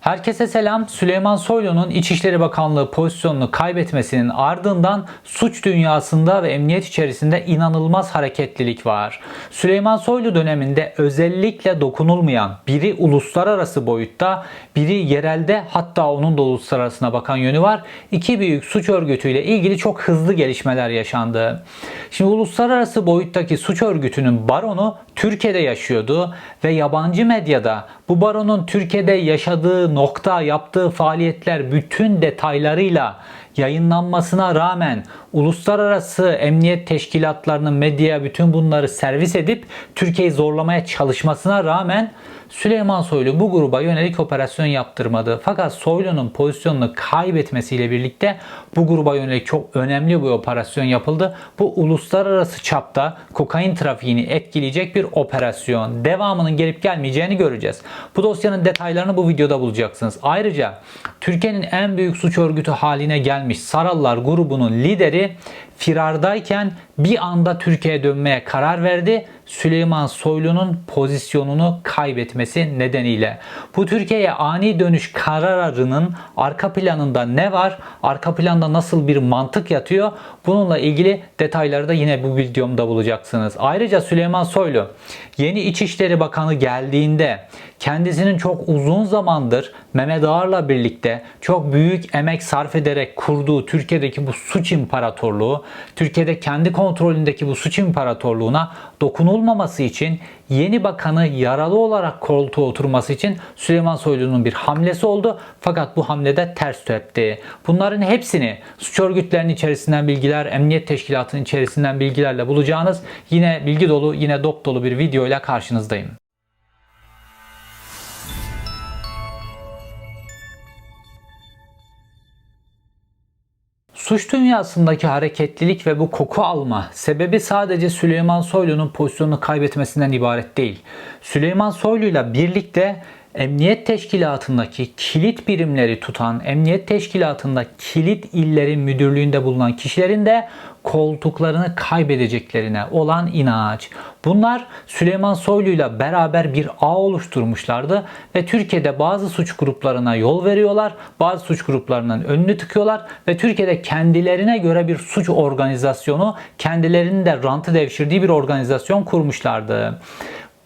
Herkese selam. Süleyman Soylu'nun İçişleri Bakanlığı pozisyonunu kaybetmesinin ardından suç dünyasında ve emniyet içerisinde inanılmaz hareketlilik var. Süleyman Soylu döneminde özellikle dokunulmayan biri uluslararası boyutta, biri yerelde hatta onun da uluslararasına bakan yönü var. İki büyük suç örgütüyle ilgili çok hızlı gelişmeler yaşandı. Şimdi uluslararası boyuttaki suç örgütünün baronu Türkiye'de yaşıyordu ve yabancı medyada bu baronun Türkiye'de yaşadığı nokta, yaptığı faaliyetler bütün detaylarıyla yayınlanmasına rağmen uluslararası emniyet teşkilatlarının medyaya bütün bunları servis edip Türkiye'yi zorlamaya çalışmasına rağmen Süleyman Soylu bu gruba yönelik operasyon yaptırmadı. Fakat Soylu'nun pozisyonunu kaybetmesiyle birlikte bu gruba yönelik çok önemli bir operasyon yapıldı. Bu uluslararası çapta kokain trafiğini etkileyecek bir operasyon. Devamının gelip gelmeyeceğini göreceğiz. Bu dosyanın detaylarını bu videoda bulacaksınız. Ayrıca Türkiye'nin en büyük suç örgütü haline gelmiş Sarallar grubunun lideri firardayken bir anda Türkiye'ye dönmeye karar verdi. Süleyman Soylu'nun pozisyonunu kaybetmesi nedeniyle. Bu Türkiye'ye ani dönüş kararının arka planında ne var? Arka planda nasıl bir mantık yatıyor? Bununla ilgili detayları da yine bu videomda bulacaksınız. Ayrıca Süleyman Soylu yeni İçişleri Bakanı geldiğinde kendisinin çok uzun zamandır Mehmet Ağar'la birlikte çok büyük emek sarf ederek kurduğu Türkiye'deki bu suç imparatorluğu, Türkiye'de kendi kontrolündeki bu suç imparatorluğuna dokunulmaması için yeni bakanı yaralı olarak koltuğa oturması için Süleyman Soylu'nun bir hamlesi oldu. Fakat bu hamlede ters tepti. Bunların hepsini suç örgütlerinin içerisinden bilgiler, emniyet teşkilatının içerisinden bilgilerle bulacağınız yine bilgi dolu, yine dop dolu bir video ile karşınızdayım. Suç dünyasındaki hareketlilik ve bu koku alma sebebi sadece Süleyman Soylu'nun pozisyonunu kaybetmesinden ibaret değil. Süleyman Soylu'yla birlikte Emniyet Teşkilatı'ndaki kilit birimleri tutan, Emniyet Teşkilatı'nda kilit illerin müdürlüğünde bulunan kişilerin de koltuklarını kaybedeceklerine olan inanç. Bunlar Süleyman Soylu'yla beraber bir ağ oluşturmuşlardı ve Türkiye'de bazı suç gruplarına yol veriyorlar, bazı suç gruplarının önünü tıkıyorlar ve Türkiye'de kendilerine göre bir suç organizasyonu, kendilerinin de rantı devşirdiği bir organizasyon kurmuşlardı.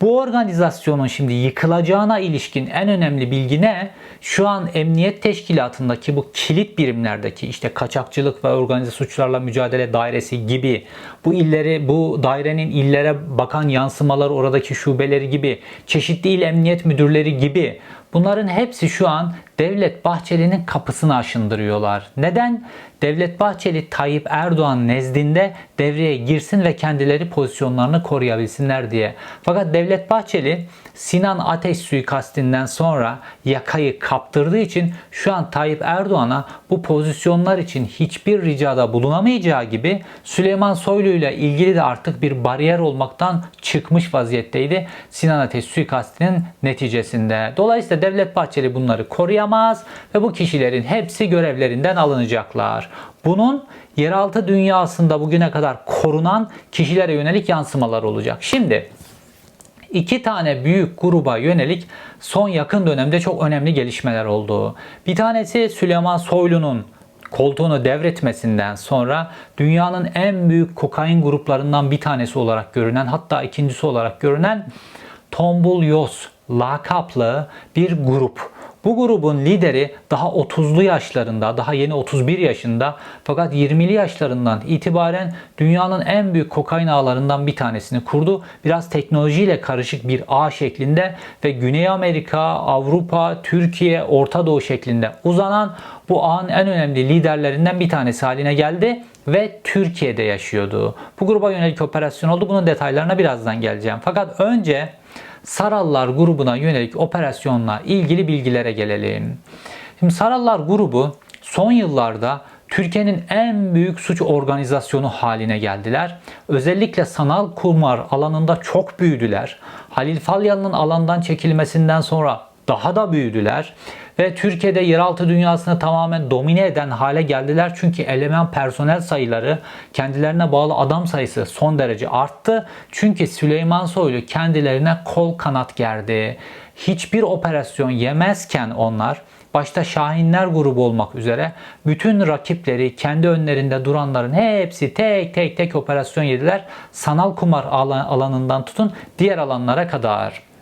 Bu organizasyonun şimdi yıkılacağına ilişkin en önemli bilgi ne? Şu an emniyet teşkilatındaki bu kilit birimlerdeki işte kaçakçılık ve organize suçlarla mücadele dairesi gibi bu illeri bu dairenin illere bakan yansımaları oradaki şubeleri gibi çeşitli il emniyet müdürleri gibi bunların hepsi şu an Devlet Bahçeli'nin kapısını aşındırıyorlar. Neden? Devlet Bahçeli Tayyip Erdoğan nezdinde devreye girsin ve kendileri pozisyonlarını koruyabilsinler diye. Fakat Devlet Bahçeli Sinan Ateş suikastinden sonra yakayı kaptırdığı için şu an Tayyip Erdoğan'a bu pozisyonlar için hiçbir ricada bulunamayacağı gibi Süleyman Soylu ile ilgili de artık bir bariyer olmaktan çıkmış vaziyetteydi Sinan Ateş suikastinin neticesinde. Dolayısıyla Devlet Bahçeli bunları koruyamaz ve bu kişilerin hepsi görevlerinden alınacaklar. Bunun yeraltı dünyasında bugüne kadar korunan kişilere yönelik yansımalar olacak. Şimdi iki tane büyük gruba yönelik son yakın dönemde çok önemli gelişmeler oldu. Bir tanesi Süleyman Soylu'nun koltuğunu devretmesinden sonra dünyanın en büyük kokain gruplarından bir tanesi olarak görünen hatta ikincisi olarak görünen Tombul Yos lakaplı bir grup. Bu grubun lideri daha 30'lu yaşlarında, daha yeni 31 yaşında fakat 20'li yaşlarından itibaren dünyanın en büyük kokain ağlarından bir tanesini kurdu. Biraz teknolojiyle karışık bir ağ şeklinde ve Güney Amerika, Avrupa, Türkiye, Orta Doğu şeklinde uzanan bu ağın en önemli liderlerinden bir tanesi haline geldi ve Türkiye'de yaşıyordu. Bu gruba yönelik operasyon oldu. Bunun detaylarına birazdan geleceğim. Fakat önce Sarallar grubuna yönelik operasyonla ilgili bilgilere gelelim. Şimdi Sarallar grubu son yıllarda Türkiye'nin en büyük suç organizasyonu haline geldiler. Özellikle sanal kumar alanında çok büyüdüler. Halil Falyalı'nın alandan çekilmesinden sonra daha da büyüdüler ve Türkiye'de yeraltı dünyasını tamamen domine eden hale geldiler. Çünkü eleman personel sayıları, kendilerine bağlı adam sayısı son derece arttı. Çünkü Süleyman Soylu kendilerine kol kanat gerdi. hiçbir operasyon yemezken onlar başta Şahinler grubu olmak üzere bütün rakipleri kendi önlerinde duranların hepsi tek tek tek operasyon yediler. Sanal kumar alan- alanından tutun diğer alanlara kadar.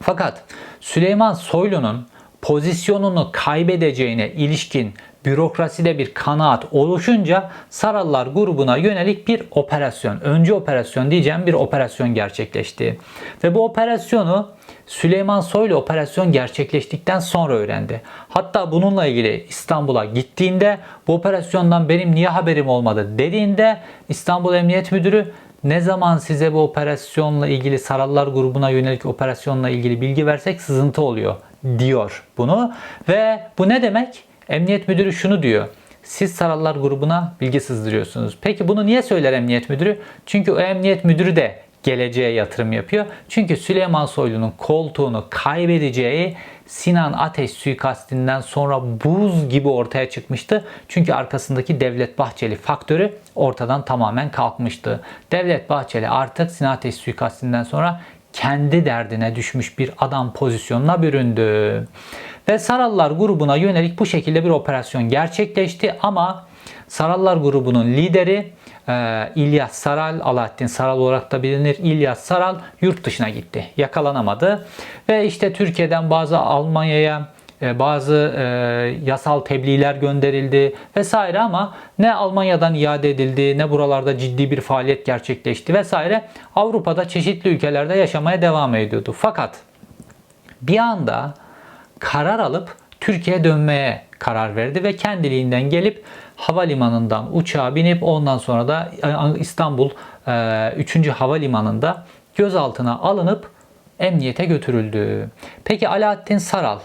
Fakat Süleyman Soylu'nun pozisyonunu kaybedeceğine ilişkin bürokraside bir kanaat oluşunca Sarallar grubuna yönelik bir operasyon, önce operasyon diyeceğim bir operasyon gerçekleşti. Ve bu operasyonu Süleyman Soylu operasyon gerçekleştikten sonra öğrendi. Hatta bununla ilgili İstanbul'a gittiğinde bu operasyondan benim niye haberim olmadı dediğinde İstanbul Emniyet Müdürü ne zaman size bu operasyonla ilgili Sarallar grubuna yönelik operasyonla ilgili bilgi versek sızıntı oluyor diyor bunu. Ve bu ne demek? Emniyet müdürü şunu diyor. Siz Sarallar grubuna bilgi sızdırıyorsunuz. Peki bunu niye söyler emniyet müdürü? Çünkü o emniyet müdürü de geleceğe yatırım yapıyor. Çünkü Süleyman Soylu'nun koltuğunu kaybedeceği Sinan Ateş suikastinden sonra buz gibi ortaya çıkmıştı. Çünkü arkasındaki Devlet Bahçeli faktörü ortadan tamamen kalkmıştı. Devlet Bahçeli artık Sinan Ateş suikastinden sonra kendi derdine düşmüş bir adam pozisyonuna büründü. Ve Sarallar grubuna yönelik bu şekilde bir operasyon gerçekleşti ama Sarallar grubunun lideri e, İlyas Saral, Alaaddin Saral olarak da bilinir. İlyas Saral yurt dışına gitti. Yakalanamadı. Ve işte Türkiye'den bazı Almanya'ya e, bazı e, yasal tebliğler gönderildi vesaire ama ne Almanya'dan iade edildi ne buralarda ciddi bir faaliyet gerçekleşti vesaire. Avrupa'da çeşitli ülkelerde yaşamaya devam ediyordu. Fakat bir anda karar alıp Türkiye'ye dönmeye karar verdi ve kendiliğinden gelip havalimanından uçağa binip ondan sonra da e, İstanbul 3. Havalimanı'nda gözaltına alınıp emniyete götürüldü. Peki Alaaddin Saral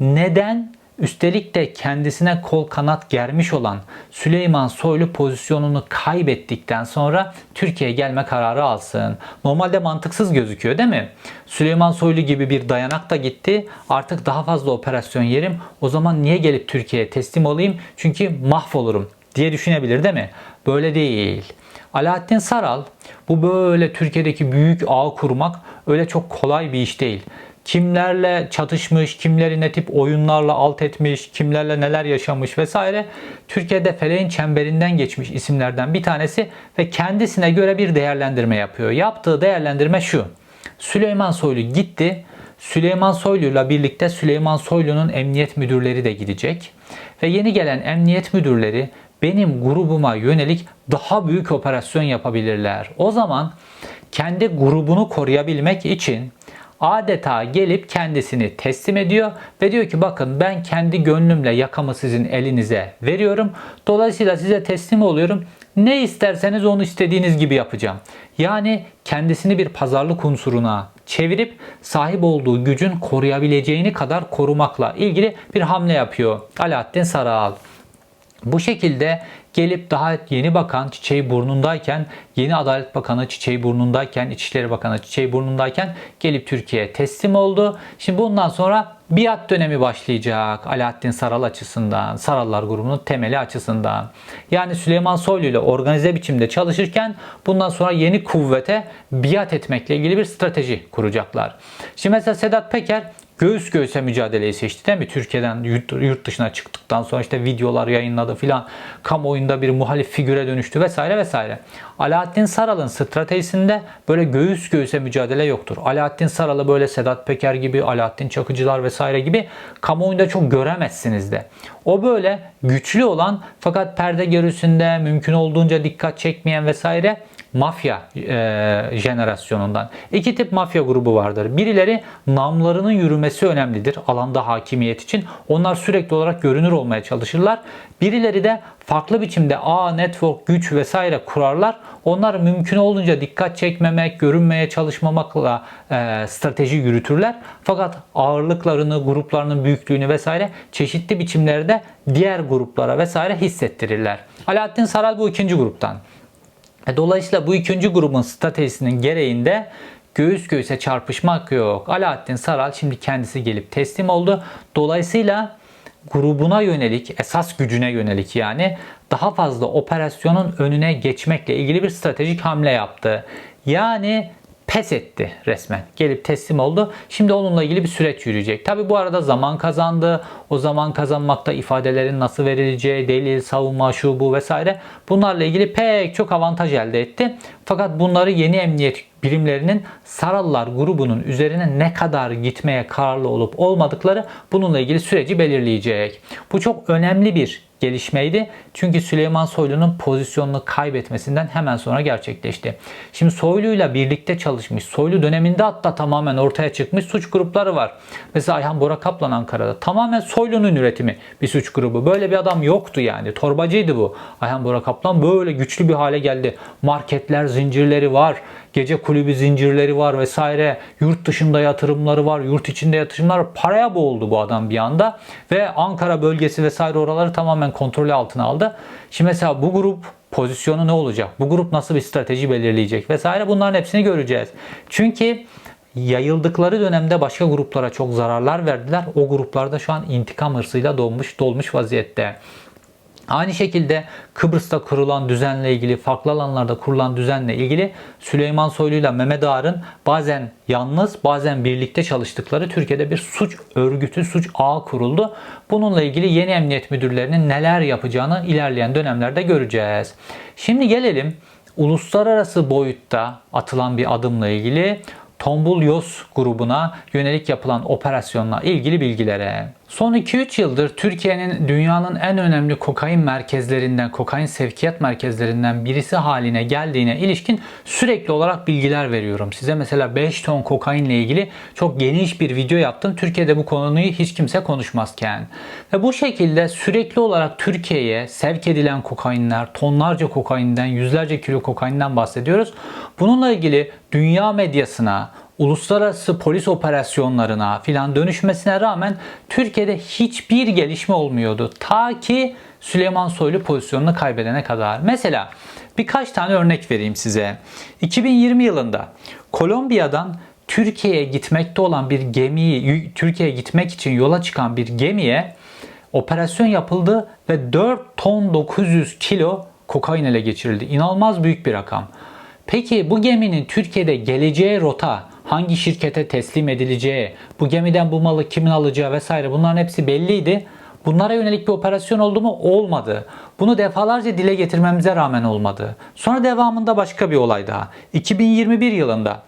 neden üstelik de kendisine kol kanat germiş olan Süleyman Soylu pozisyonunu kaybettikten sonra Türkiye'ye gelme kararı alsın? Normalde mantıksız gözüküyor değil mi? Süleyman Soylu gibi bir dayanak da gitti. Artık daha fazla operasyon yerim. O zaman niye gelip Türkiye'ye teslim olayım? Çünkü mahvolurum diye düşünebilir değil mi? Böyle değil. Alaaddin Saral bu böyle Türkiye'deki büyük ağ kurmak öyle çok kolay bir iş değil kimlerle çatışmış, kimleri ne tip oyunlarla alt etmiş, kimlerle neler yaşamış vesaire. Türkiye'de feleğin çemberinden geçmiş isimlerden bir tanesi ve kendisine göre bir değerlendirme yapıyor. Yaptığı değerlendirme şu. Süleyman Soylu gitti. Süleyman Soylu'yla birlikte Süleyman Soylu'nun emniyet müdürleri de gidecek. Ve yeni gelen emniyet müdürleri benim grubuma yönelik daha büyük operasyon yapabilirler. O zaman kendi grubunu koruyabilmek için adeta gelip kendisini teslim ediyor ve diyor ki bakın ben kendi gönlümle yakamı sizin elinize veriyorum. Dolayısıyla size teslim oluyorum. Ne isterseniz onu istediğiniz gibi yapacağım. Yani kendisini bir pazarlık unsuruna çevirip sahip olduğu gücün koruyabileceğini kadar korumakla ilgili bir hamle yapıyor Alaaddin Sarıal. Bu şekilde gelip daha yeni bakan çiçeği burnundayken, yeni Adalet Bakanı çiçeği burnundayken, İçişleri Bakanı çiçeği burnundayken gelip Türkiye'ye teslim oldu. Şimdi bundan sonra biat dönemi başlayacak Alaaddin Saral açısından, Sarallar grubunun temeli açısından. Yani Süleyman Soylu ile organize biçimde çalışırken bundan sonra yeni kuvvete biat etmekle ilgili bir strateji kuracaklar. Şimdi mesela Sedat Peker göğüs göğüse mücadeleyi seçti değil mi? Türkiye'den yurt dışına çıktıktan sonra işte videolar yayınladı filan. Kamuoyunda bir muhalif figüre dönüştü vesaire vesaire. Alaaddin Saral'ın stratejisinde böyle göğüs göğüse mücadele yoktur. Alaaddin Saral'ı böyle Sedat Peker gibi, Alaaddin Çakıcılar vesaire gibi kamuoyunda çok göremezsiniz de. O böyle güçlü olan fakat perde gerüsünde mümkün olduğunca dikkat çekmeyen vesaire mafya e, jenerasyonundan. İki tip mafya grubu vardır. Birileri namlarının yürümesi önemlidir alanda hakimiyet için. Onlar sürekli olarak görünür olmaya çalışırlar. Birileri de farklı biçimde ağ, network, güç vesaire kurarlar. Onlar mümkün olduğunca dikkat çekmemek, görünmeye çalışmamakla e, strateji yürütürler. Fakat ağırlıklarını, gruplarının büyüklüğünü vesaire çeşitli biçimlerde diğer gruplara vesaire hissettirirler. Alaaddin Saral bu ikinci gruptan. E, dolayısıyla bu ikinci grubun stratejisinin gereğinde göğüs göğüse çarpışmak yok. Alaaddin Saral şimdi kendisi gelip teslim oldu. Dolayısıyla grubuna yönelik, esas gücüne yönelik yani daha fazla operasyonun önüne geçmekle ilgili bir stratejik hamle yaptı. Yani pes etti resmen. Gelip teslim oldu. Şimdi onunla ilgili bir süreç yürüyecek. Tabi bu arada zaman kazandı. O zaman kazanmakta ifadelerin nasıl verileceği, delil, savunma, şu bu vesaire bunlarla ilgili pek çok avantaj elde etti. Fakat bunları yeni emniyet birimlerinin Sarallar grubunun üzerine ne kadar gitmeye kararlı olup olmadıkları bununla ilgili süreci belirleyecek. Bu çok önemli bir gelişmeydi. Çünkü Süleyman Soylu'nun pozisyonunu kaybetmesinden hemen sonra gerçekleşti. Şimdi Soylu'yla birlikte çalışmış, Soylu döneminde hatta tamamen ortaya çıkmış suç grupları var. Mesela Ayhan Bora Kaplan Ankara'da tamamen Soylu'nun üretimi bir suç grubu. Böyle bir adam yoktu yani. Torbacıydı bu. Ayhan Bora Kaplan böyle güçlü bir hale geldi. Marketler, zincirleri var. Gece kulübü zincirleri var vesaire. Yurt dışında yatırımları var. Yurt içinde yatırımlar var. Paraya boğuldu bu adam bir anda. Ve Ankara bölgesi vesaire oraları tamamen kontrolü altına aldı. Şimdi mesela bu grup pozisyonu ne olacak? Bu grup nasıl bir strateji belirleyecek vesaire bunların hepsini göreceğiz. Çünkü yayıldıkları dönemde başka gruplara çok zararlar verdiler. O gruplarda şu an intikam hırsıyla dolmuş dolmuş vaziyette. Aynı şekilde Kıbrıs'ta kurulan düzenle ilgili, farklı alanlarda kurulan düzenle ilgili Süleyman Soylu ile Mehmet Ağar'ın bazen yalnız, bazen birlikte çalıştıkları Türkiye'de bir suç örgütü, suç ağı kuruldu. Bununla ilgili yeni emniyet müdürlerinin neler yapacağını ilerleyen dönemlerde göreceğiz. Şimdi gelelim uluslararası boyutta atılan bir adımla ilgili Tombul Yos grubuna yönelik yapılan operasyonla ilgili bilgilere. Son 2-3 yıldır Türkiye'nin dünyanın en önemli kokain merkezlerinden, kokain sevkiyat merkezlerinden birisi haline geldiğine ilişkin sürekli olarak bilgiler veriyorum. Size mesela 5 ton kokainle ilgili çok geniş bir video yaptım. Türkiye'de bu konuyu hiç kimse konuşmazken. Ve bu şekilde sürekli olarak Türkiye'ye sevk edilen kokainler, tonlarca kokainden, yüzlerce kilo kokainden bahsediyoruz. Bununla ilgili dünya medyasına, uluslararası polis operasyonlarına filan dönüşmesine rağmen Türkiye'de hiçbir gelişme olmuyordu. Ta ki Süleyman Soylu pozisyonunu kaybedene kadar. Mesela birkaç tane örnek vereyim size. 2020 yılında Kolombiya'dan Türkiye'ye gitmekte olan bir gemiyi, Türkiye'ye gitmek için yola çıkan bir gemiye operasyon yapıldı ve 4 ton 900 kilo kokain ele geçirildi. İnanılmaz büyük bir rakam. Peki bu geminin Türkiye'de geleceği rota hangi şirkete teslim edileceği, bu gemiden bu malı kimin alacağı vesaire bunların hepsi belliydi. Bunlara yönelik bir operasyon oldu mu? Olmadı. Bunu defalarca dile getirmemize rağmen olmadı. Sonra devamında başka bir olay daha. 2021 yılında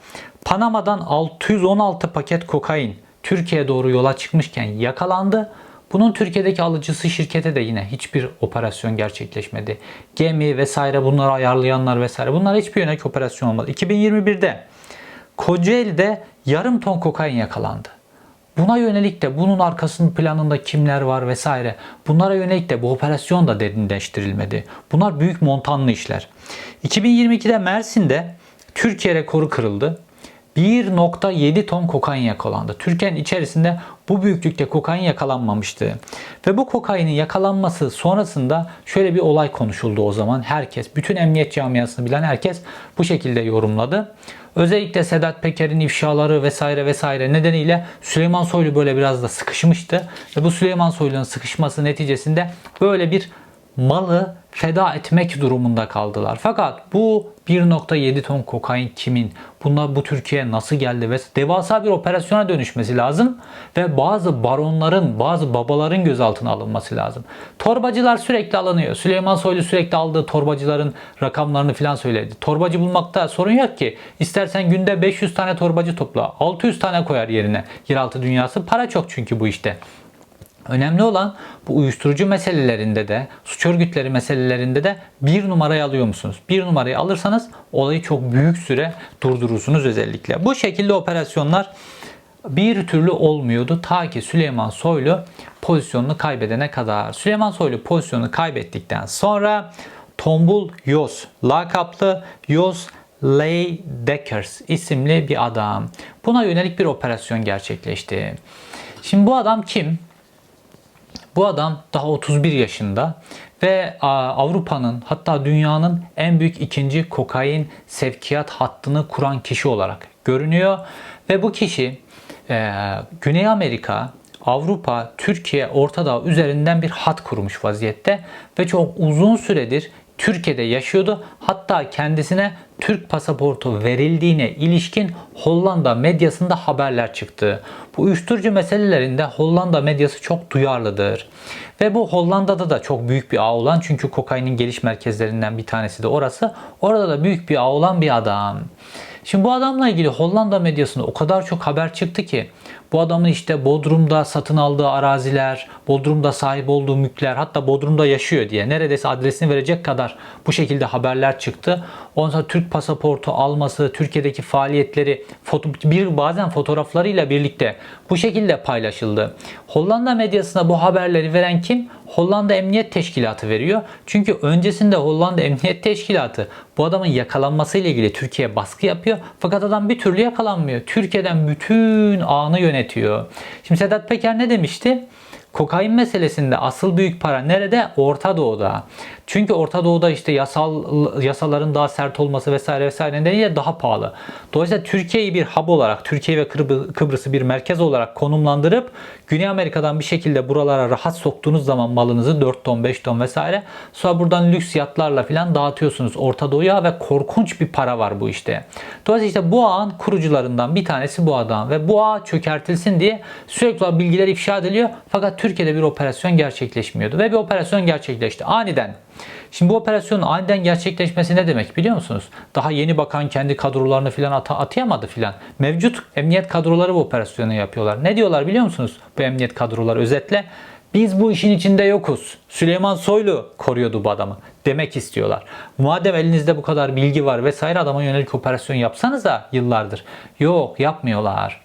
Panama'dan 616 paket kokain Türkiye'ye doğru yola çıkmışken yakalandı. Bunun Türkiye'deki alıcısı şirkete de yine hiçbir operasyon gerçekleşmedi. Gemi vesaire bunları ayarlayanlar vesaire bunlar hiçbir yönelik operasyon olmadı. 2021'de Kocaeli'de yarım ton kokain yakalandı. Buna yönelik de bunun arkasının planında kimler var vesaire. Bunlara yönelik de bu operasyon da derinleştirilmedi. Bunlar büyük montanlı işler. 2022'de Mersin'de Türkiye rekoru kırıldı. 1.7 ton kokain yakalandı. Türkiye'nin içerisinde bu büyüklükte kokain yakalanmamıştı. Ve bu kokainin yakalanması sonrasında şöyle bir olay konuşuldu o zaman. Herkes, bütün emniyet camiasını bilen herkes bu şekilde yorumladı. Özellikle Sedat Peker'in ifşaları vesaire vesaire nedeniyle Süleyman Soylu böyle biraz da sıkışmıştı. Ve bu Süleyman Soylu'nun sıkışması neticesinde böyle bir malı feda etmek durumunda kaldılar. Fakat bu 1.7 ton kokain kimin? Bunlar bu Türkiye'ye nasıl geldi? Ve devasa bir operasyona dönüşmesi lazım. Ve bazı baronların, bazı babaların gözaltına alınması lazım. Torbacılar sürekli alınıyor. Süleyman Soylu sürekli aldığı torbacıların rakamlarını falan söyledi. Torbacı bulmakta sorun yok ki. İstersen günde 500 tane torbacı topla. 600 tane koyar yerine. Yeraltı dünyası para çok çünkü bu işte. Önemli olan bu uyuşturucu meselelerinde de, suç örgütleri meselelerinde de bir numarayı alıyor musunuz? Bir numarayı alırsanız olayı çok büyük süre durdurursunuz özellikle. Bu şekilde operasyonlar bir türlü olmuyordu ta ki Süleyman Soylu pozisyonunu kaybedene kadar. Süleyman Soylu pozisyonunu kaybettikten sonra Tombul Yos, lakaplı Yos Ley Deckers isimli bir adam. Buna yönelik bir operasyon gerçekleşti. Şimdi bu adam kim? Bu adam daha 31 yaşında ve Avrupa'nın hatta dünyanın en büyük ikinci kokain sevkiyat hattını kuran kişi olarak görünüyor. Ve bu kişi e, Güney Amerika, Avrupa, Türkiye, Orta üzerinden bir hat kurmuş vaziyette ve çok uzun süredir Türkiye'de yaşıyordu. Hatta kendisine Türk pasaportu verildiğine ilişkin Hollanda medyasında haberler çıktı. Bu uyuşturucu meselelerinde Hollanda medyası çok duyarlıdır. Ve bu Hollanda'da da çok büyük bir ağ olan çünkü kokainin geliş merkezlerinden bir tanesi de orası. Orada da büyük bir ağ olan bir adam. Şimdi bu adamla ilgili Hollanda medyasında o kadar çok haber çıktı ki bu adamın işte Bodrum'da satın aldığı araziler, Bodrum'da sahip olduğu mülkler, hatta Bodrum'da yaşıyor diye neredeyse adresini verecek kadar bu şekilde haberler çıktı. Ondan sonra Türk pasaportu alması, Türkiye'deki faaliyetleri foto, bir bazen fotoğraflarıyla birlikte bu şekilde paylaşıldı. Hollanda medyasına bu haberleri veren kim? Hollanda Emniyet Teşkilatı veriyor. Çünkü öncesinde Hollanda Emniyet Teşkilatı bu adamın yakalanması ile ilgili Türkiye'ye baskı yapıyor. Fakat adam bir türlü yakalanmıyor. Türkiye'den bütün ağını yönetiyor. Şimdi Sedat Peker ne demişti? Kokain meselesinde asıl büyük para nerede? Orta Doğu'da. Çünkü Orta Doğu'da işte yasal yasaların daha sert olması vesaire vesaire nedeniyle daha pahalı. Dolayısıyla Türkiye'yi bir hub olarak, Türkiye ve Kıbrıs'ı bir merkez olarak konumlandırıp Güney Amerika'dan bir şekilde buralara rahat soktuğunuz zaman malınızı 4 ton, 5 ton vesaire sonra buradan lüks yatlarla falan dağıtıyorsunuz Orta Doğu'ya ve korkunç bir para var bu işte. Dolayısıyla işte bu ağın kurucularından bir tanesi bu adam ve bu ağ çökertilsin diye sürekli bilgiler ifşa ediliyor. Fakat Türkiye'de bir operasyon gerçekleşmiyordu ve bir operasyon gerçekleşti aniden. Şimdi bu operasyonun aniden gerçekleşmesi ne demek biliyor musunuz? Daha yeni bakan kendi kadrolarını filan at atayamadı filan. Mevcut emniyet kadroları bu operasyonu yapıyorlar. Ne diyorlar biliyor musunuz? Bu emniyet kadroları özetle biz bu işin içinde yokuz. Süleyman Soylu koruyordu bu adamı demek istiyorlar. Madem elinizde bu kadar bilgi var vesaire adama yönelik operasyon yapsanız da yıllardır. Yok yapmıyorlar.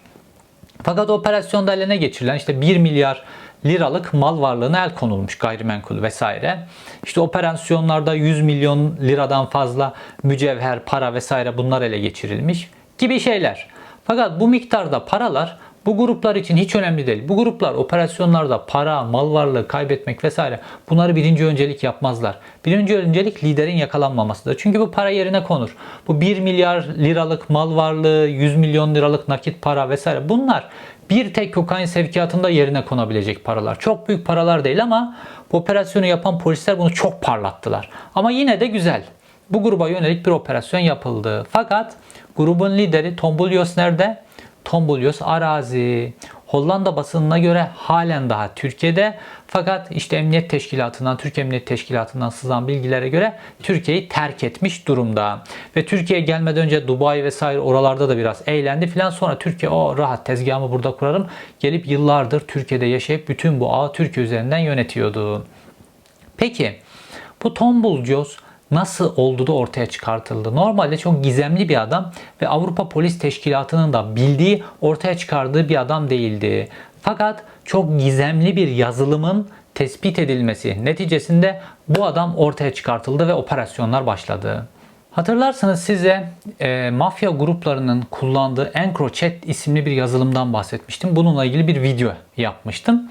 Fakat operasyonda eline geçirilen işte 1 milyar liralık mal varlığına el konulmuş gayrimenkul vesaire. İşte operasyonlarda 100 milyon liradan fazla mücevher, para vesaire bunlar ele geçirilmiş gibi şeyler. Fakat bu miktarda paralar bu gruplar için hiç önemli değil. Bu gruplar operasyonlarda para, mal varlığı kaybetmek vesaire bunları birinci öncelik yapmazlar. Birinci öncelik liderin yakalanmamasıdır. Çünkü bu para yerine konur. Bu 1 milyar liralık mal varlığı, 100 milyon liralık nakit para vesaire bunlar bir tek kokain sevkiyatında yerine konabilecek paralar. Çok büyük paralar değil ama bu operasyonu yapan polisler bunu çok parlattılar. Ama yine de güzel. Bu gruba yönelik bir operasyon yapıldı. Fakat grubun lideri Tombulios nerede? Tombulios arazi. Hollanda basınına göre halen daha Türkiye'de fakat işte Emniyet Teşkilatı'ndan, Türkiye Emniyet Teşkilatı'ndan sızan bilgilere göre Türkiye'yi terk etmiş durumda. Ve Türkiye'ye gelmeden önce Dubai vesaire oralarda da biraz eğlendi filan. Sonra Türkiye o rahat tezgahımı burada kurarım. Gelip yıllardır Türkiye'de yaşayıp bütün bu ağı Türkiye üzerinden yönetiyordu. Peki bu tombul Jos nasıl oldu da ortaya çıkartıldı? Normalde çok gizemli bir adam ve Avrupa Polis Teşkilatı'nın da bildiği, ortaya çıkardığı bir adam değildi. Fakat çok gizemli bir yazılımın tespit edilmesi neticesinde bu adam ortaya çıkartıldı ve operasyonlar başladı. Hatırlarsanız size e, mafya gruplarının kullandığı EncroChat isimli bir yazılımdan bahsetmiştim. Bununla ilgili bir video yapmıştım.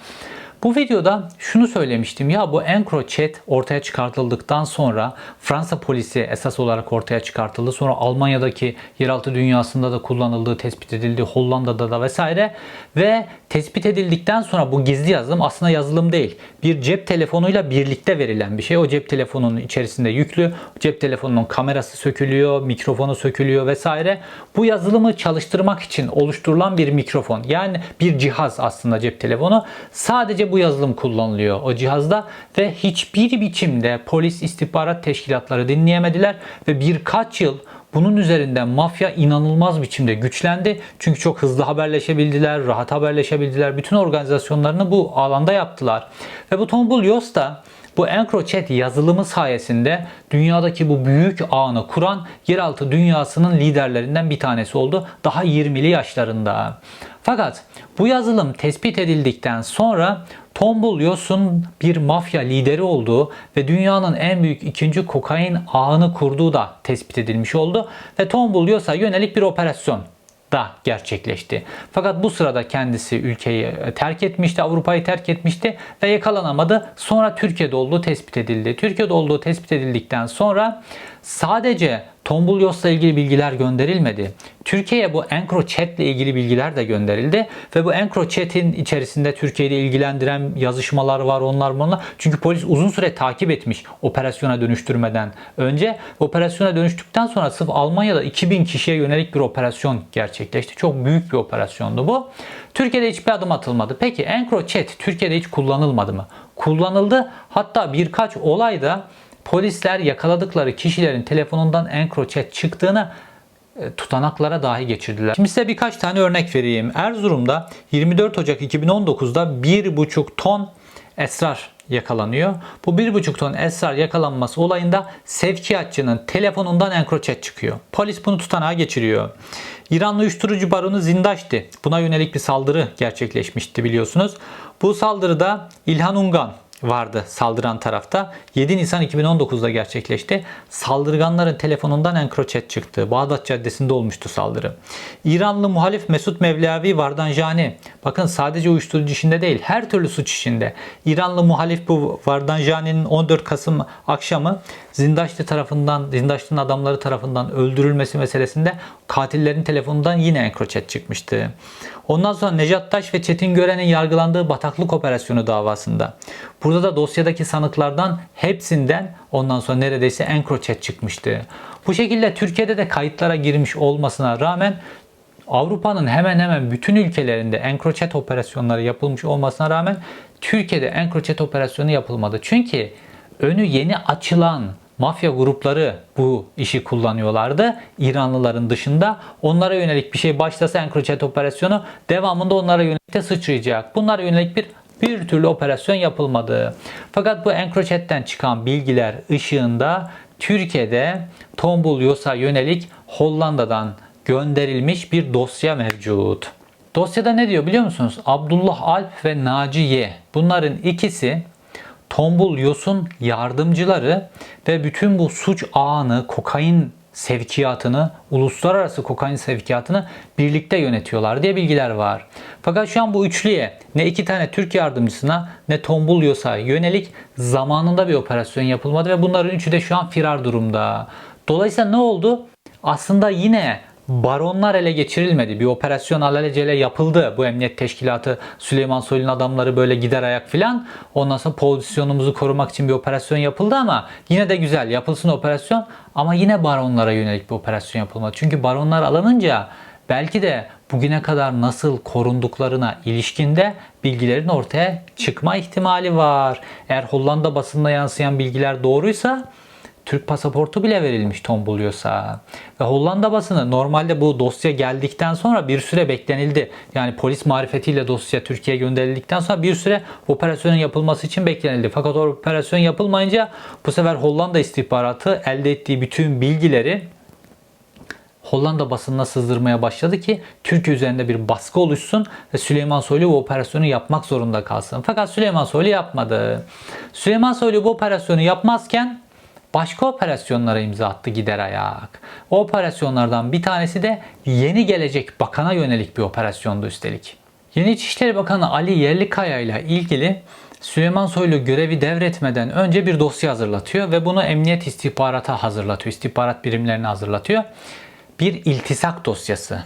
Bu videoda şunu söylemiştim ya bu EncroChat ortaya çıkartıldıktan sonra Fransa polisi esas olarak ortaya çıkartıldı. Sonra Almanya'daki yeraltı dünyasında da kullanıldığı tespit edildi. Hollanda'da da vesaire ve tespit edildikten sonra bu gizli yazılım aslında yazılım değil. Bir cep telefonuyla birlikte verilen bir şey. O cep telefonunun içerisinde yüklü. Cep telefonunun kamerası sökülüyor, mikrofonu sökülüyor vesaire. Bu yazılımı çalıştırmak için oluşturulan bir mikrofon. Yani bir cihaz aslında cep telefonu. Sadece bu yazılım kullanılıyor o cihazda ve hiçbir biçimde polis istihbarat teşkilatları dinleyemediler ve birkaç yıl bunun üzerinden mafya inanılmaz biçimde güçlendi. Çünkü çok hızlı haberleşebildiler, rahat haberleşebildiler. Bütün organizasyonlarını bu alanda yaptılar. Ve bu Tombul Yos da bu EncroChat yazılımı sayesinde dünyadaki bu büyük ağını kuran yeraltı dünyasının liderlerinden bir tanesi oldu. Daha 20'li yaşlarında. Fakat bu yazılım tespit edildikten sonra Tombul Yos'un bir mafya lideri olduğu ve dünyanın en büyük ikinci kokain ağını kurduğu da tespit edilmiş oldu. Ve Tombul Yos'a yönelik bir operasyon da gerçekleşti. Fakat bu sırada kendisi ülkeyi terk etmişti, Avrupa'yı terk etmişti ve yakalanamadı. Sonra Türkiye'de olduğu tespit edildi. Türkiye'de olduğu tespit edildikten sonra sadece Tombul Yos'la ilgili bilgiler gönderilmedi. Türkiye'ye bu EncroChat ile ilgili bilgiler de gönderildi ve bu EncroChat'in içerisinde Türkiye'yi ilgilendiren yazışmalar var onlar bunlar. Çünkü polis uzun süre takip etmiş operasyona dönüştürmeden önce. Operasyona dönüştükten sonra sırf Almanya'da 2000 kişiye yönelik bir operasyon gerçekleşti. Çok büyük bir operasyondu bu. Türkiye'de hiçbir adım atılmadı. Peki EncroChat Türkiye'de hiç kullanılmadı mı? Kullanıldı. Hatta birkaç olayda polisler yakaladıkları kişilerin telefonundan EncroChat çıktığını e, tutanaklara dahi geçirdiler. Şimdi size birkaç tane örnek vereyim. Erzurum'da 24 Ocak 2019'da 1,5 ton esrar yakalanıyor. Bu 1,5 ton esrar yakalanması olayında sevkiyatçının telefonundan EncroChat çıkıyor. Polis bunu tutanağa geçiriyor. İranlı uyuşturucu baronu Zindaşti. Buna yönelik bir saldırı gerçekleşmişti biliyorsunuz. Bu saldırıda İlhan Ungan vardı saldıran tarafta. 7 Nisan 2019'da gerçekleşti. Saldırganların telefonundan EncroChat çıktı. Bağdat Caddesi'nde olmuştu saldırı. İranlı muhalif Mesut Mevlevi Vardanjani. Bakın sadece uyuşturucu işinde değil her türlü suç işinde. İranlı muhalif bu Vardanjani'nin 14 Kasım akşamı Zindaşlı tarafından, Zindaşlı'nın adamları tarafından öldürülmesi meselesinde katillerin telefonundan yine EncroChat çıkmıştı. Ondan sonra Necat Taş ve Çetin Gören'in yargılandığı bataklık operasyonu davasında. Burada da dosyadaki sanıklardan hepsinden ondan sonra neredeyse EncroChat çıkmıştı. Bu şekilde Türkiye'de de kayıtlara girmiş olmasına rağmen Avrupa'nın hemen hemen bütün ülkelerinde EncroChat operasyonları yapılmış olmasına rağmen Türkiye'de EncroChat operasyonu yapılmadı. Çünkü önü yeni açılan mafya grupları bu işi kullanıyorlardı. İranlıların dışında onlara yönelik bir şey başlasa EncroChat operasyonu devamında onlara yönelik de sıçrayacak. Bunlara yönelik bir bir türlü operasyon yapılmadı. Fakat bu EncroChat'ten çıkan bilgiler ışığında Türkiye'de Tombul Yos'a yönelik Hollanda'dan gönderilmiş bir dosya mevcut. Dosyada ne diyor biliyor musunuz? Abdullah Alp ve Naci Y. Bunların ikisi Tombul Yos'un yardımcıları ve bütün bu suç ağını, kokain sevkiyatını, uluslararası kokain sevkiyatını birlikte yönetiyorlar diye bilgiler var. Fakat şu an bu üçlüye ne iki tane Türk yardımcısına ne Tombul Yos'a yönelik zamanında bir operasyon yapılmadı ve bunların üçü de şu an firar durumda. Dolayısıyla ne oldu? Aslında yine baronlar ele geçirilmedi. Bir operasyon alelacele yapıldı. Bu emniyet teşkilatı Süleyman Soylu'nun adamları böyle gider ayak filan. Ondan sonra pozisyonumuzu korumak için bir operasyon yapıldı ama yine de güzel yapılsın operasyon ama yine baronlara yönelik bir operasyon yapılmadı. Çünkü baronlar alınınca belki de bugüne kadar nasıl korunduklarına ilişkinde bilgilerin ortaya çıkma ihtimali var. Eğer Hollanda basında yansıyan bilgiler doğruysa Türk pasaportu bile verilmiş tombuluyorsa. Ve Hollanda basını normalde bu dosya geldikten sonra bir süre beklenildi. Yani polis marifetiyle dosya Türkiye'ye gönderildikten sonra bir süre operasyonun yapılması için beklenildi. Fakat o operasyon yapılmayınca bu sefer Hollanda istihbaratı elde ettiği bütün bilgileri Hollanda basınına sızdırmaya başladı ki Türkiye üzerinde bir baskı oluşsun ve Süleyman Soylu bu operasyonu yapmak zorunda kalsın. Fakat Süleyman Soylu yapmadı. Süleyman Soylu bu operasyonu yapmazken başka operasyonlara imza attı gider ayak. O operasyonlardan bir tanesi de yeni gelecek bakana yönelik bir operasyondu üstelik. Yeni İçişleri Bakanı Ali Yerlikaya ile ilgili Süleyman Soylu görevi devretmeden önce bir dosya hazırlatıyor ve bunu emniyet istihbarata hazırlatıyor. İstihbarat birimlerine hazırlatıyor. Bir iltisak dosyası.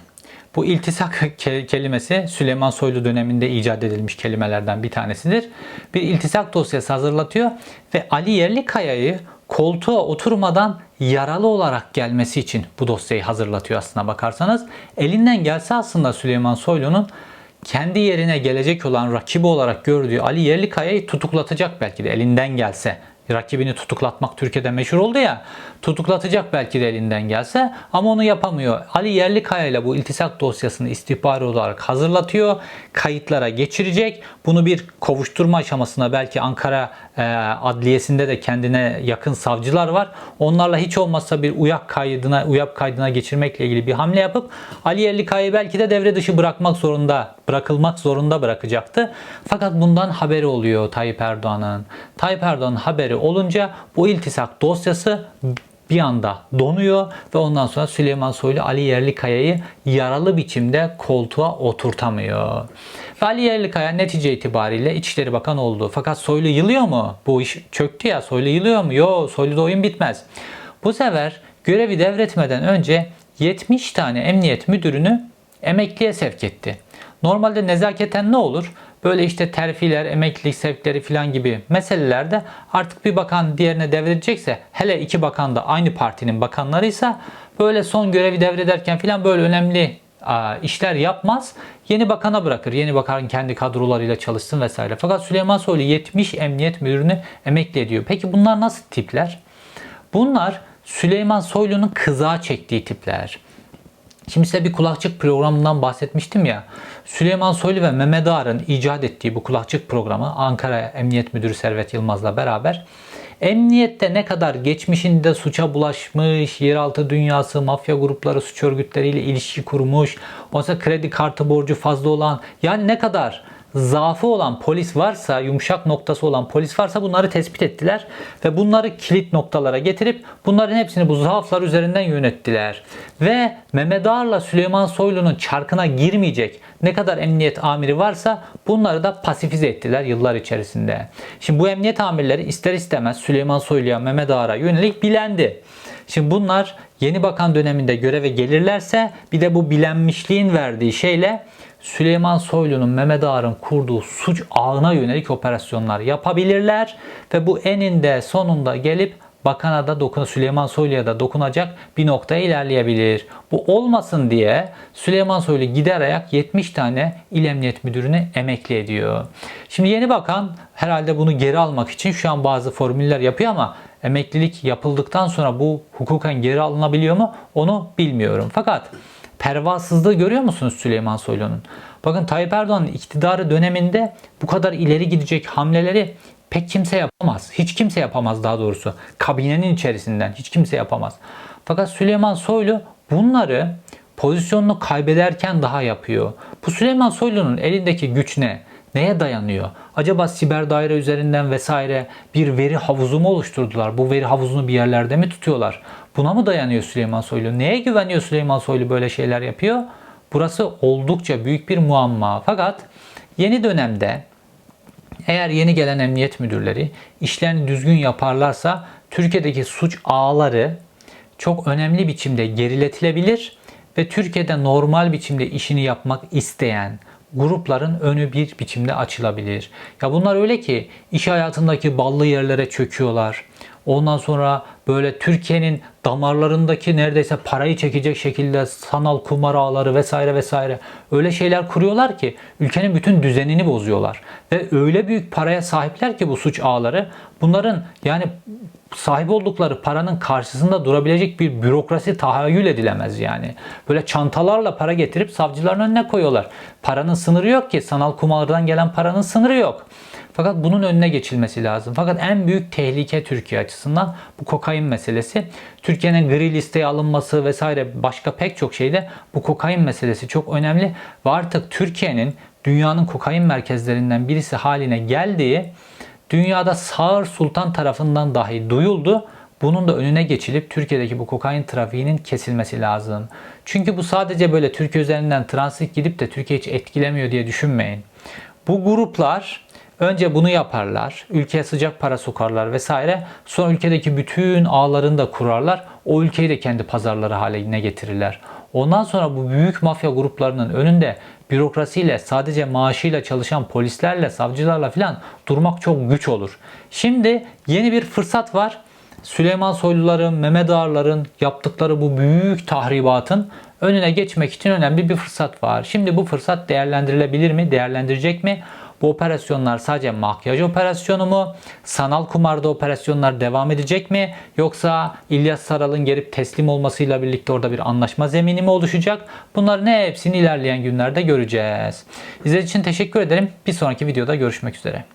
Bu iltisak kelimesi Süleyman Soylu döneminde icat edilmiş kelimelerden bir tanesidir. Bir iltisak dosyası hazırlatıyor ve Ali Yerlikaya'yı koltuğa oturmadan yaralı olarak gelmesi için bu dosyayı hazırlatıyor aslına bakarsanız. Elinden gelse aslında Süleyman Soylu'nun kendi yerine gelecek olan rakibi olarak gördüğü Ali Yerlikaya'yı tutuklatacak belki de elinden gelse rakibini tutuklatmak Türkiye'de meşhur oldu ya. Tutuklatacak belki de elinden gelse ama onu yapamıyor. Ali Yerlikaya ile bu iltisak dosyasını istihbari olarak hazırlatıyor. Kayıtlara geçirecek. Bunu bir kovuşturma aşamasına belki Ankara e, Adliyesi'nde de kendine yakın savcılar var. Onlarla hiç olmazsa bir uyak kaydına uyak kaydına geçirmekle ilgili bir hamle yapıp Ali Yerlikaya'yı belki de devre dışı bırakmak zorunda bırakılmak zorunda bırakacaktı. Fakat bundan haberi oluyor Tayyip Erdoğan'ın. Tayyip Erdoğan'ın haberi olunca bu iltisak dosyası bir anda donuyor ve ondan sonra Süleyman Soylu Ali Yerlikaya'yı yaralı biçimde koltuğa oturtamıyor. Ve Ali Yerlikaya netice itibariyle İçişleri Bakanı oldu. Fakat Soylu yılıyor mu? Bu iş çöktü ya Soylu yılıyor mu? Yok Soylu'da oyun bitmez. Bu sefer görevi devretmeden önce 70 tane emniyet müdürünü emekliye sevk etti. Normalde nezaketen ne olur? Böyle işte terfiler, emeklilik sevkleri falan gibi meselelerde artık bir bakan diğerine devredecekse hele iki bakan da aynı partinin bakanlarıysa böyle son görevi devrederken falan böyle önemli işler yapmaz. Yeni bakana bırakır. Yeni bakan kendi kadrolarıyla çalışsın vesaire. Fakat Süleyman Soylu 70 emniyet müdürünü emekli ediyor. Peki bunlar nasıl tipler? Bunlar Süleyman Soylu'nun kızağa çektiği tipler. Şimdi size bir kulakçık programından bahsetmiştim ya. Süleyman Soylu ve Mehmet Ağar'ın icat ettiği bu kulakçık programı Ankara Emniyet Müdürü Servet Yılmaz'la beraber emniyette ne kadar geçmişinde suça bulaşmış, yeraltı dünyası, mafya grupları, suç örgütleriyle ilişki kurmuş, oysa kredi kartı borcu fazla olan yani ne kadar zaafı olan polis varsa, yumuşak noktası olan polis varsa bunları tespit ettiler ve bunları kilit noktalara getirip bunların hepsini bu zaaflar üzerinden yönettiler. Ve Mehmet Ağar'la Süleyman Soylu'nun çarkına girmeyecek ne kadar emniyet amiri varsa bunları da pasifize ettiler yıllar içerisinde. Şimdi bu emniyet amirleri ister istemez Süleyman Soylu'ya, Mehmet Ağar'a yönelik bilendi. Şimdi bunlar yeni bakan döneminde göreve gelirlerse bir de bu bilenmişliğin verdiği şeyle Süleyman Soylu'nun Mehmet Ağar'ın kurduğu suç ağına yönelik operasyonlar yapabilirler ve bu eninde sonunda gelip bakana da dokun Süleyman Soylu'ya da dokunacak bir noktaya ilerleyebilir. Bu olmasın diye Süleyman Soylu gider ayak 70 tane il emniyet müdürünü emekli ediyor. Şimdi yeni bakan herhalde bunu geri almak için şu an bazı formüller yapıyor ama emeklilik yapıldıktan sonra bu hukuken geri alınabiliyor mu onu bilmiyorum. Fakat pervasızlığı görüyor musunuz Süleyman Soylu'nun? Bakın Tayyip Erdoğan'ın iktidarı döneminde bu kadar ileri gidecek hamleleri pek kimse yapamaz. Hiç kimse yapamaz daha doğrusu. Kabinenin içerisinden hiç kimse yapamaz. Fakat Süleyman Soylu bunları pozisyonunu kaybederken daha yapıyor. Bu Süleyman Soylu'nun elindeki güç ne? Neye dayanıyor? Acaba siber daire üzerinden vesaire bir veri havuzu mu oluşturdular? Bu veri havuzunu bir yerlerde mi tutuyorlar? Buna mı dayanıyor Süleyman Soylu? Neye güveniyor Süleyman Soylu böyle şeyler yapıyor? Burası oldukça büyük bir muamma. Fakat yeni dönemde eğer yeni gelen emniyet müdürleri işlerini düzgün yaparlarsa Türkiye'deki suç ağları çok önemli biçimde geriletilebilir ve Türkiye'de normal biçimde işini yapmak isteyen grupların önü bir biçimde açılabilir. Ya bunlar öyle ki iş hayatındaki ballı yerlere çöküyorlar. Ondan sonra böyle Türkiye'nin damarlarındaki neredeyse parayı çekecek şekilde sanal kumar ağları vesaire vesaire öyle şeyler kuruyorlar ki ülkenin bütün düzenini bozuyorlar. Ve öyle büyük paraya sahipler ki bu suç ağları bunların yani sahip oldukları paranın karşısında durabilecek bir bürokrasi tahayyül edilemez yani. Böyle çantalarla para getirip savcıların önüne koyuyorlar. Paranın sınırı yok ki. Sanal kumardan gelen paranın sınırı yok. Fakat bunun önüne geçilmesi lazım. Fakat en büyük tehlike Türkiye açısından bu kokain meselesi. Türkiye'nin gri listeye alınması vesaire başka pek çok şeyde bu kokain meselesi çok önemli. Ve artık Türkiye'nin dünyanın kokain merkezlerinden birisi haline geldiği dünyada Sağır Sultan tarafından dahi duyuldu. Bunun da önüne geçilip Türkiye'deki bu kokain trafiğinin kesilmesi lazım. Çünkü bu sadece böyle Türkiye üzerinden transit gidip de Türkiye hiç etkilemiyor diye düşünmeyin. Bu gruplar önce bunu yaparlar. Ülkeye sıcak para sokarlar vesaire. Sonra ülkedeki bütün ağlarını da kurarlar. O ülkeyi de kendi pazarları haline getirirler. Ondan sonra bu büyük mafya gruplarının önünde bürokrasiyle sadece maaşıyla çalışan polislerle, savcılarla filan durmak çok güç olur. Şimdi yeni bir fırsat var. Süleyman Soyluların, Mehmet Ağarların yaptıkları bu büyük tahribatın önüne geçmek için önemli bir fırsat var. Şimdi bu fırsat değerlendirilebilir mi? Değerlendirecek mi? Bu operasyonlar sadece makyaj operasyonu mu? Sanal kumarda operasyonlar devam edecek mi? Yoksa İlyas Saral'ın gelip teslim olmasıyla birlikte orada bir anlaşma zemini mi oluşacak? Bunların hepsini ilerleyen günlerde göreceğiz. İzlediğiniz için teşekkür ederim. Bir sonraki videoda görüşmek üzere.